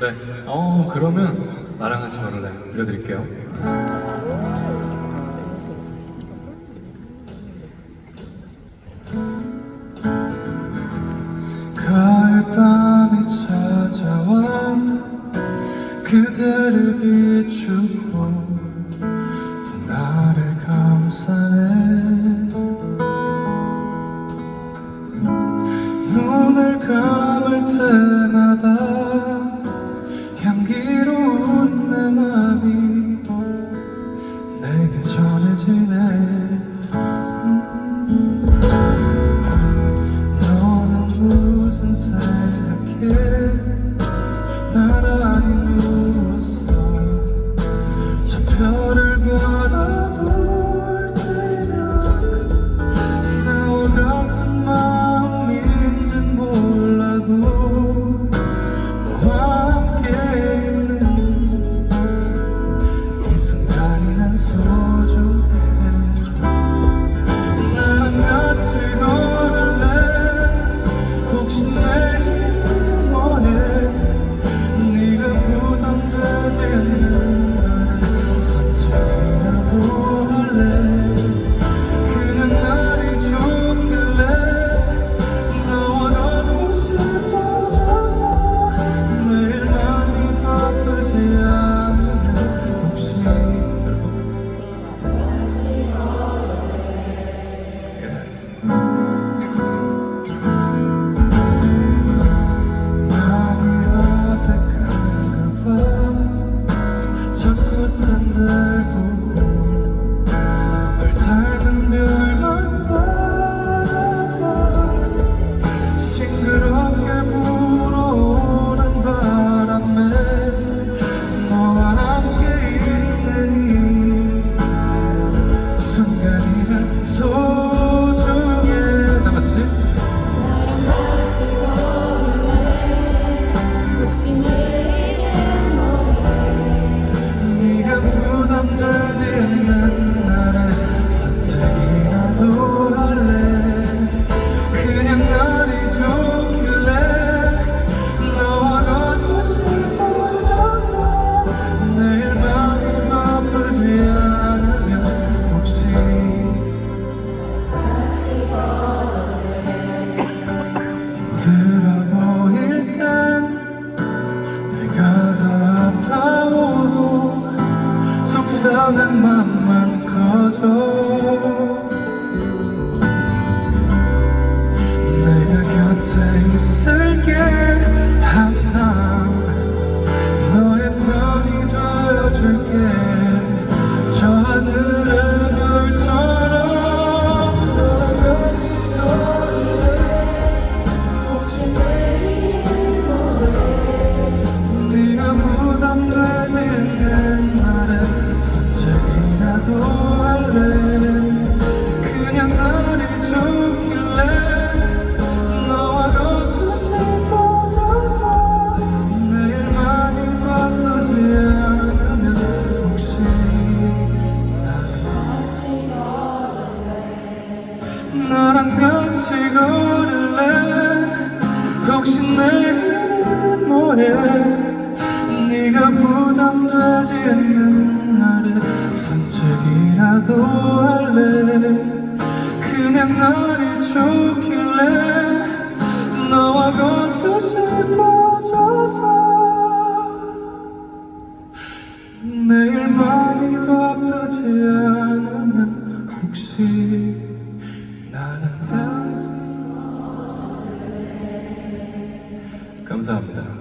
네. 어, 그러면 나랑 같이 말할래 네, 들려드릴게요. 가을밤이 찾아와 그대를 비추고 또 나를 감싸네 tonight. 대신 내는 너의 네가 부담되지 않는 날에 산책이라도 감사합니다.